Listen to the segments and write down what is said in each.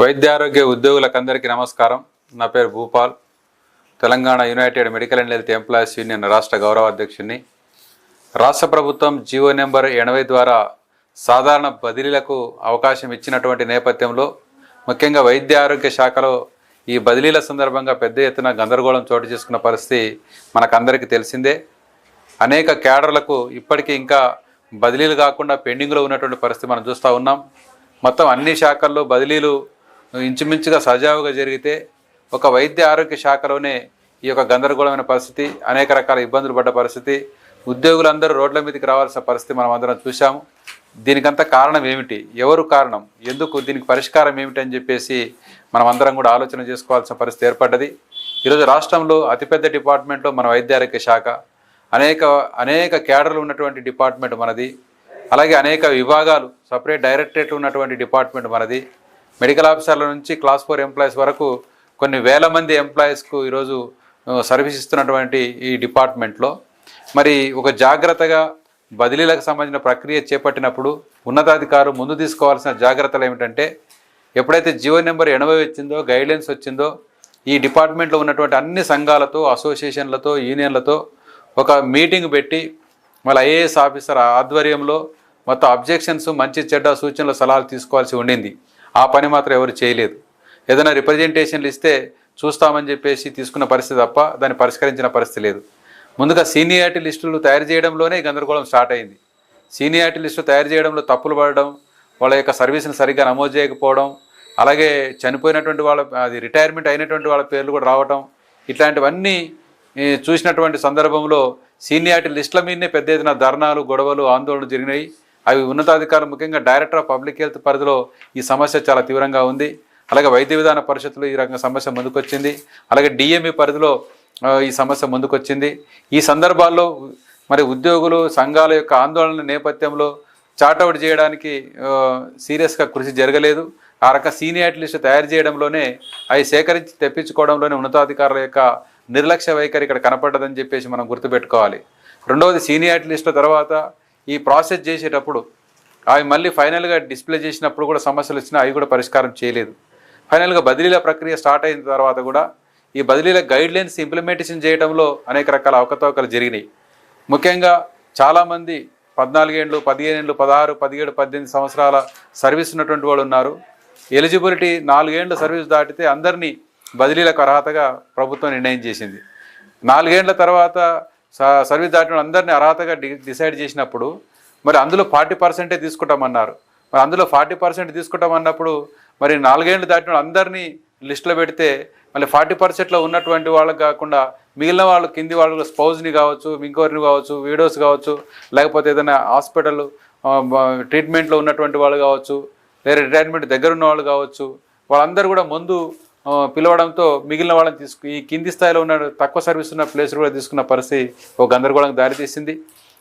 వైద్య ఆరోగ్య ఉద్యోగులకందరికీ నమస్కారం. నా పేరు Bhupal. Telangana united medical and health employees union రాష్ట్ర గౌరవ అధ్యక్షుడిని రాష్ట్ర ప్రభుత్వం జీవో నెంబర్ ఎనభై ద్వారా సాధారణ బదిలీలకు అవకాశం ఇచ్చినటువంటి నేపథ్యంలో ముఖ్యంగా వైద్య ఆరోగ్య శాఖలో ఈ బదిలీల సందర్భంగా పెద్ద ఎత్తున గందరగోళం చోటు చేసుకున్న పరిస్థితి మనకందరికీ తెలిసిందే. అనేక క్యాడర్లకు ఇప్పటికీ ఇంకా బదిలీలు కాకుండా పెండింగ్లో ఉన్నటువంటి పరిస్థితి మనం చూస్తూ ఉన్నాం. మొత్తం అన్ని శాఖల్లో బదిలీలు ఇంచుమించుగా సజావుగా జరిగితే ఒక వైద్య ఆరోగ్య శాఖలోనే ఈ యొక్క గందరగోళమైన పరిస్థితి అనేక రకాల ఇబ్బందులు పడ్డ పరిస్థితి ఉద్యోగులందరూ రోడ్ల మీదకి రావాల్సిన పరిస్థితి మనం అందరం చూసాము దీనికంత కారణం ఏమిటి? ఎవరు కారణం? ఎందుకు దీనికి పరిష్కారం ఏమిటి అని చెప్పేసి మనం అందరం కూడా ఆలోచన చేసుకోవాల్సిన పరిస్థితి ఏర్పడ్డది. ఈరోజు రాష్ట్రంలో అతిపెద్ద డిపార్ట్మెంట్లో మన వైద్య ఆరోగ్య శాఖ అనేక అనేక క్యాడర్లు ఉన్నటువంటి డిపార్ట్మెంట్ మనది. అలాగే అనేక విభాగాలు సపరేట్ డైరెక్టరేట్లు ఉన్నటువంటి డిపార్ట్మెంట్ మనది. మెడికల్ ఆఫీసర్ల నుంచి క్లాస్ ఫోర్ ఎంప్లాయీస్ వరకు కొన్ని వేల మంది ఎంప్లాయీస్కు ఈరోజు సర్వీస్ ఇస్తున్నటువంటి ఈ డిపార్ట్మెంట్లో. మరి ఒక జాగ్రత్తగా బదిలీలకు సంబంధించిన ప్రక్రియ చేపట్టినప్పుడు ఉన్నతాధికారు ముందు తీసుకోవాల్సిన జాగ్రత్తలు ఏమిటంటే ఎప్పుడైతే జియో నెంబర్ ఎనభై వచ్చిందో గైడ్లైన్స్ వచ్చిందో ఈ డిపార్ట్మెంట్లో ఉన్నటువంటి అన్ని సంఘాలతో అసోసియేషన్లతో యూనియన్లతో ఒక మీటింగ్ పెట్టి మళ్ళీ ఐఏఎస్ ఆఫీసర్ ఆధ్వర్యంలో మొత్తం అబ్జెక్షన్స్ మంచి చెడ్డ సూచనలు సలహాలు తీసుకోవాల్సి ఉండింది. ఆ పని మాత్రం ఎవరు చేయలేదు. ఏదైనా రిప్రజెంటేషన్లు ఇస్తే చూస్తామని చెప్పేసి తీసుకున్న పరిస్థితి తప్ప దాన్ని పరిష్కరించిన పరిస్థితి లేదు. ముందుగా సీనియారిటీ లిస్టులు తయారు చేయడంలోనే గందరగోళం స్టార్ట్ అయింది. సీనియారిటీ లిస్టు తయారు చేయడంలో తప్పులు పడడం వాళ్ళ యొక్క సర్వీస్ని సరిగ్గా నమోదు చేయకపోవడం అలాగే చనిపోయినటువంటి వాళ్ళ అది రిటైర్మెంట్ అయినటువంటి వాళ్ళ పేర్లు కూడా రావటం ఇట్లాంటివన్నీ చూసినటువంటి సందర్భంలో సీనియారిటీ లిస్టుల మీదనే పెద్ద ఎత్తున ధర్నాలు గొడవలు ఆందోళనలు జరిగినాయి. అవి ఉన్నతాధికారులు ముఖ్యంగా డైరెక్టర్ ఆఫ్ పబ్లిక్ హెల్త్ పరిధిలో ఈ సమస్య చాలా తీవ్రంగా ఉంది. అలాగే వైద్య విధాన పరిషత్లో ఈ రకంగా సమస్య ముందుకొచ్చింది. అలాగే డిఎంఈ పరిధిలో ఈ సమస్య ముందుకొచ్చింది. ఈ సందర్భాల్లో మరి ఉద్యోగులు సంఘాల యొక్క ఆందోళన నేపథ్యంలో చార్ట్అవుట్ చేయడానికి సీరియస్గా కృషి జరగలేదు. ఆ రక సీనియర్ లిస్టు తయారు చేయడంలోనే అవి సేకరించి తెప్పించుకోవడంలోనే ఉన్నతాధికారుల యొక్క నిర్లక్ష్య వైఖరి ఇక్కడ కనపడ్డదని చెప్పేసి మనం గుర్తుపెట్టుకోవాలి. రెండవది సీనియర్ లిస్టు తర్వాత ఈ ప్రాసెస్ చేసేటప్పుడు అవి మళ్ళీ ఫైనల్గా డిస్ప్లే చేసినప్పుడు కూడా సమస్యలు వచ్చినా అవి కూడా పరిష్కారం చేయలేదు. ఫైనల్గా బదిలీల ప్రక్రియ స్టార్ట్ అయిన తర్వాత కూడా ఈ బదిలీల గైడ్ లైన్స్ ఇంప్లిమెంటేషన్ చేయడంలో అనేక రకాల అవకతవకలు జరిగినాయి. ముఖ్యంగా చాలామంది పద్నాలుగేండ్లు పదిహేనేండ్లు పదహారు పదిహేడు పద్దెనిమిది సంవత్సరాల సర్వీస్ ఉన్నటువంటి వాళ్ళు ఉన్నారు. ఎలిజిబిలిటీ నాలుగేండ్ల సర్వీస్ దాటితే అందరినీ బదిలీలకు అర్హతగా ప్రభుత్వం నిర్ణయం చేసింది. నాలుగేండ్ల తర్వాత సర్వీస్ దాటిన అందరినీ అర్హతగా డి డిసైడ్ చేసినప్పుడు మరి అందులో ఫార్టీ పర్సెంటే తీసుకుంటామన్నారు. మరి అందులో ఫార్టీ పర్సెంట్ తీసుకుంటామన్నప్పుడు మరి నాలుగేండ్లు దాటిన అందరినీ లిస్టులో పెడితే మళ్ళీ ఫార్టీ పర్సెంట్లో ఉన్నటువంటి వాళ్ళకి కాకుండా మిగిలిన వాళ్ళు కింది వాళ్ళు స్పౌజ్ని కావచ్చు ఇంకోరిని కావచ్చు వీడియోస్ కావచ్చు లేకపోతే ఏదైనా హాస్పిటల్ ట్రీట్మెంట్లో ఉన్నటువంటి వాళ్ళు కావచ్చు లేదా రిటైర్మెంట్ దగ్గర ఉన్న వాళ్ళు కావచ్చు వాళ్ళందరూ కూడా ముందు పిలవడంతో మిగిలిన వాళ్ళని తీసుకు ఈ కింది స్థాయిలో ఉన్న తక్కువ సర్వీస్ ఉన్న ప్లేస్ కూడా తీసుకున్న పరిస్థితి ఒక గందరగోళంకి దారితీసింది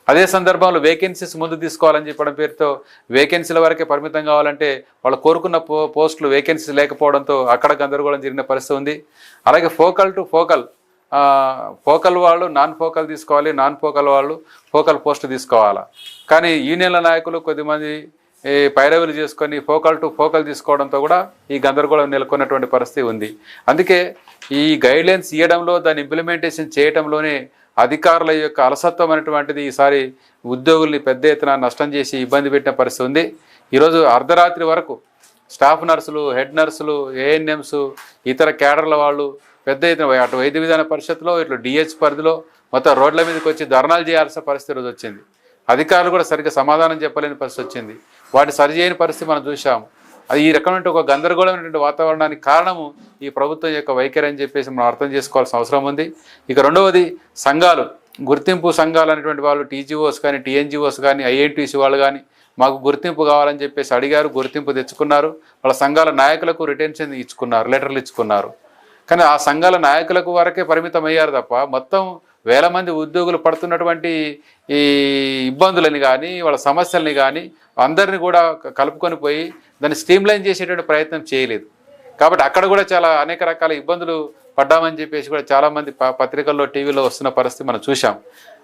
అదే సందర్భంలో వేకెన్సీస్ ముందు తీసుకోవాలని చెప్పడం పేరుతో వేకెన్సీల వరకే పరిమితం కావాలంటే వాళ్ళు కోరుకున్న పో పోస్టులు వేకెన్సీస్ లేకపోవడంతో అక్కడ గందరగోళం జరిగిన పరిస్థితి ఉంది. అలాగే ఫోకల్ టు ఫోకల్ ఫోకల్ వాళ్ళు నాన్ ఫోకల్ తీసుకోవాలి నాన్ ఫోకల్ వాళ్ళు ఫోకల్ పోస్ట్ తీసుకోవాలా. కానీ యూనియన్ల నాయకులు కొద్దిమంది ఈ పైరవీలు చేసుకొని ఫోకల్ టు ఫోకల్ తీసుకోవడంతో కూడా ఈ గందరగోళం నెలకొన్నటువంటి పరిస్థితి ఉంది. అందుకే ఈ గైడ్లైన్స్ ఇవ్వడంలో దాన్ని ఇంప్లిమెంటేషన్ చేయడంలోనే అధికారుల యొక్క అలసత్వం అనేటువంటిది ఈసారి ఉద్యోగుల్ని పెద్ద ఎత్తున నష్టం చేసి ఇబ్బంది పెట్టిన పరిస్థితి ఉంది. ఈరోజు అర్ధరాత్రి వరకు స్టాఫ్ నర్సులు హెడ్ నర్సులు ఏఎన్ఎంస్ ఇతర క్యాడర్ల వాళ్ళు పెద్ద ఎత్తున అటు వైద్య విధాన పరిషత్లో ఇట్లా డిహెచ్ పరిధిలో మొత్తం రోడ్ల మీదకి వచ్చి ధర్నాలు చేయాల్సిన పరిస్థితి రోజు వచ్చింది. అధికారులు కూడా సరిగ్గా సమాధానం చెప్పలేని పరిస్థితి వచ్చింది. వాటిని సరిచేయని పరిస్థితి మనం చూసాము అది ఈ రకమైన ఒక గందరగోళమైనటువంటి వాతావరణానికి కారణము ఈ ప్రభుత్వం యొక్క వైఖరి అని చెప్పేసి మనం అర్థం చేసుకోవాల్సిన అవసరం ఉంది. ఇక రెండవది సంఘాలు. గుర్తింపు సంఘాలు అనేటువంటి వాళ్ళు టీజీఓస్ కానీ టీఎన్జిఓస్ కానీ ఐఎన్టీసీ వాళ్ళు కానీ మాకు గుర్తింపు కావాలని చెప్పేసి అడిగారు గుర్తింపు తెచ్చుకున్నారు. వాళ్ళ సంఘాల నాయకులకు రిటెన్షన్ ఇచ్చుకున్నారు లెటర్లు ఇచ్చుకున్నారు. కానీ ఆ సంఘాల నాయకులకు వరకే పరిమితం అయ్యారు తప్ప మొత్తం వేల మంది ఉద్యోగులు పడుతున్నటువంటి ఈ ఇబ్బందులని కానీ వాళ్ళ సమస్యల్ని కానీ అందరిని కూడా కలుపుకొని పోయి దాన్ని స్ట్రీమ్లైన్ చేసేటువంటి ప్రయత్నం చేయలేదు. కాబట్టి అక్కడ కూడా చాలా అనేక రకాల ఇబ్బందులు పడ్డామని చెప్పేసి కూడా చాలామంది ప పత్రికల్లో టీవీలో వస్తున్న పరిస్థితి మనం చూసాం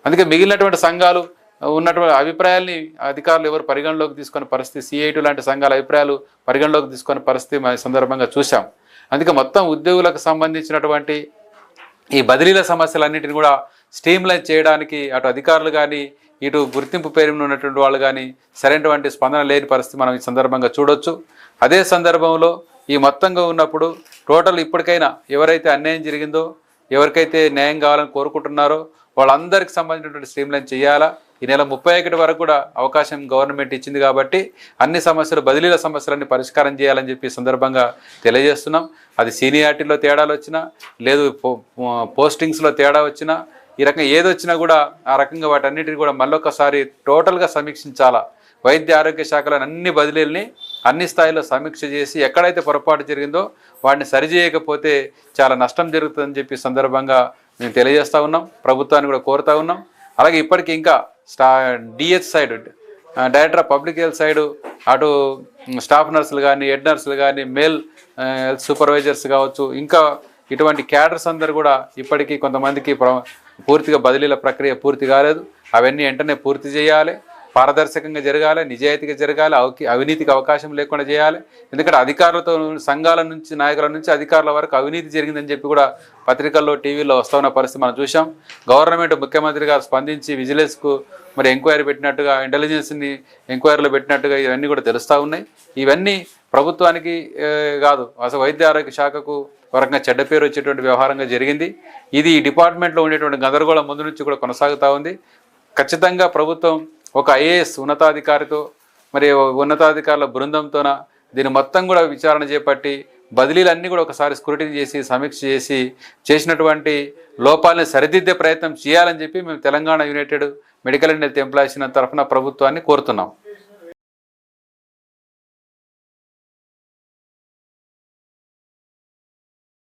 అందుకే మిగిలినటువంటి సంఘాలు ఉన్నటువంటి అభిప్రాయాల్ని అధికారులు ఎవరు పరిగణలోకి తీసుకునే పరిస్థితి సిఐటి లాంటి సంఘాల అభిప్రాయాలు పరిగణలోకి తీసుకునే పరిస్థితి మన సందర్భంగా చూసాం అందుకే మొత్తం ఉద్యోగులకు సంబంధించినటువంటి ఈ బదిలీల సమస్యలన్నింటిని కూడా స్ట్రీమ్లైన్ చేయడానికి అటు అధికారులు కానీ ఇటు గుర్తింపు పేరు ఉన్నటువంటి వాళ్ళు కానీ సరైనటువంటి స్పందన లేని పరిస్థితి మనం ఈ సందర్భంగా చూడొచ్చు. అదే సందర్భంలో ఈ మొత్తంగా ఉన్నప్పుడు టోటల్ ఇప్పటికైనా ఎవరైతే అన్యాయం జరిగిందో ఎవరికైతే న్యాయం కావాలని కోరుకుంటున్నారో వాళ్ళందరికీ సంబంధించినటువంటి స్ట్రీమ్లైన్ చేయాలా? ఈ నెల ముప్పై ఒకటి వరకు కూడా అవకాశం గవర్నమెంట్ ఇచ్చింది కాబట్టి అన్ని సమస్యలు బదిలీల సమస్యలన్నీ పరిష్కారం చేయాలని చెప్పి సందర్భంగా తెలియజేస్తున్నాం. అది సీనియారిటీలో తేడాలు వచ్చినా లేదు పో- పోస్టింగ్స్లో తేడా వచ్చినా ఈ రకంగా ఏదొచ్చినా కూడా ఆ రకంగా వాటన్నిటిని కూడా మళ్ళొకసారి టోటల్గా సమీక్షించాలా. వైద్య ఆరోగ్య శాఖలోని అన్ని బదిలీల్ని అన్ని స్థాయిలో సమీక్ష చేసి ఎక్కడైతే పొరపాటు జరిగిందో వాటిని సరిచేయకపోతే చాలా నష్టం జరుగుతుందని చెప్పి సందర్భంగా మేము తెలియజేస్తూ ఉన్నాం. ప్రభుత్వాన్ని కూడా కోరుతా ఉన్నాం. అలాగే ఇప్పటికీ ఇంకా స్టా DH side director of public health side అటు స్టాఫ్ నర్సులు కానీ హెడ్ నర్సులు కానీ మేల్ హెల్త్ సూపర్వైజర్స్ కావచ్చు ఇంకా ఇటువంటి క్యాడర్స్ అందరు కూడా ఇప్పటికీ కొంతమందికి పూర్తిగా బదిలీల ప్రక్రియ పూర్తి కాలేదు. అవన్నీ వెంటనే పూర్తి చేయాలి. పారదర్శకంగా జరగాలి నిజాయితీగా జరగాలి అవకి అవినీతికి అవకాశం లేకుండా చేయాలి. ఎందుకంటే అధికారులతో సంఘాల నుంచి నాయకుల నుంచి అధికారుల వరకు అవినీతి జరిగిందని చెప్పి కూడా పత్రికల్లో టీవీలో వస్తున్న పరిస్థితి మనం చూసాం గవర్నమెంట్ ముఖ్యమంత్రి గారు స్పందించి విజిలెన్స్కు మరి ఎంక్వైరీ పెట్టినట్టుగా ఇంటెలిజెన్స్ని ఎంక్వైరీలో పెట్టినట్టుగా ఇవన్నీ కూడా తెలుస్తూ ఉన్నాయి. ఇవన్నీ ప్రభుత్వానికి కాదు అసలు వైద్య ఆరోగ్య శాఖకు వరంగా చెడ్డ పేరు వచ్చేటువంటి వ్యవహారంగా జరిగింది. ఇది ఈ డిపార్ట్మెంట్లో ఉండేటువంటి గందరగోళం ముందు నుంచి కూడా కొనసాగుతూ ఉంది. ఖచ్చితంగా ప్రభుత్వం ఒక ఐఏఎస్ ఉన్నతాధికారితో మరి ఉన్నతాధికారుల బృందంతోన దీన్ని మొత్తం కూడా విచారణ చేపట్టి బదిలీలన్నీ కూడా ఒకసారి స్క్రూటిని చేసి సమీక్ష చేసి చేసినటువంటి లోపాలని సరిదిద్దే ప్రయత్నం చేయాలని చెప్పి మేము Telangana united medical and health employees తరఫున ప్రభుత్వాన్ని కోరుతున్నాం.